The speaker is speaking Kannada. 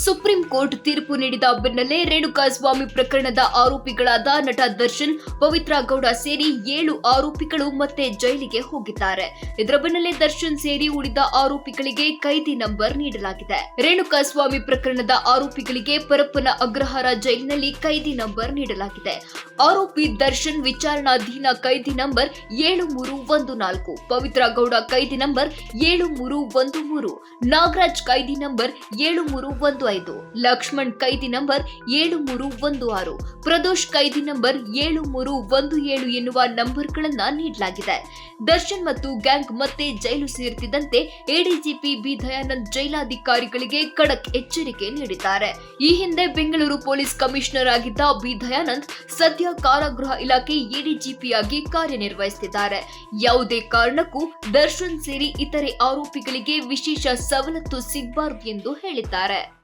ಸುಪ್ರೀಂ ಕೋರ್ಟ್ ತೀರ್ಪು ನೀಡಿದ ಬೆನ್ನಲ್ಲೇ ರೇಣುಕಾಸ್ವಾಮಿ ಪ್ರಕರಣದ ಆರೋಪಿಗಳಾದ ನಟ ದರ್ಶನ್, ಪವಿತ್ರ ಗೌಡ ಸೇರಿ ಏಳು ಆರೋಪಿಗಳು ಮತ್ತೆ ಜೈಲಿಗೆ ಹೋಗಿದ್ದಾರೆ. ಇದರ ಬೆನ್ನಲ್ಲೇ ದರ್ಶನ್ ಸೇರಿ ಉಳಿದ ಆರೋಪಿಗಳಿಗೆ ಕೈದಿ ನಂಬರ್ ನೀಡಲಾಗಿದೆ. ರೇಣುಕಾಸ್ವಾಮಿ ಪ್ರಕರಣದ ಆರೋಪಿಗಳಿಗೆ ಪರಪ್ಪನ ಅಗ್ರಹಾರ ಜೈಲಿನಲ್ಲಿ ಕೈದಿ ನಂಬರ್ ನೀಡಲಾಗಿದೆ. ಆರೋಪಿ ದರ್ಶನ್ ವಿಚಾರಣಾಧೀನ ಕೈದಿ ನಂಬರ್ ಏಳು ಮೂರು ಒಂದು ನಾಲ್ಕು, ಪವಿತ್ರ ಗೌಡ ಕೈದಿ ನಂಬರ್ ಏಳು ಮೂರು ಒಂದು ಮೂರು, ನಾಗರಾಜ್ ಕೈದಿ ನಂಬರ್ ಏಳು ಮೂರು ಒಂದು ಐದು. ಲಕ್ಷ್ಮಣ್ ಕೈದಿ ನಂಬರ್ ಏಳು ಮೂರು ಒಂದು ಆರು. ಪ್ರದೋಷ್ ಕೈದಿ ನಂಬರ್ ಏಳು ಮೂರು ಒಂದು ಏಳು ಎನ್ನುವ ನಂಬರ್ಗಳನ್ನ ನೀಡಲಾಗಿದೆ. ದರ್ಶನ್ ಮತ್ತು ಗ್ಯಾಂಗ್ ಮತ್ತೆ ಜೈಲು ಸೇರುತ್ತಿದ್ದಂತೆ ಎಡಿಜಿಪಿ ಬಿ ದಯಾನಂದ್ ಜೈಲಾಧಿಕಾರಿಗಳಿಗೆ ಖಡಕ್ ಎಚ್ಚರಿಕೆ ನೀಡಿದ್ದಾರೆ. ಈ ಹಿಂದೆ ಬೆಂಗಳೂರು ಪೊಲೀಸ್ ಕಮಿಷನರ್ ಆಗಿದ್ದ ಬಿ ದಯಾನಂದ್ ಸದ್ಯ ಕಾರಾಗೃಹ ಇಲಾಖೆ ಎಡಿಜಿಪಿಯಾಗಿ ಕಾರ್ಯನಿರ್ವಹಿಸುತ್ತಿದ್ದಾರೆ ಯಾವುದೇ ಕಾರಣಕ್ಕೂ ದರ್ಶನ್ ಸೇರಿ ಇತರೆ ಆರೋಪಿಗಳಿಗೆ ವಿಶೇಷ ಸವಲತ್ತು ಸಿಗಬಾರದು ಎಂದು ಹೇಳಿದ್ದಾರೆ.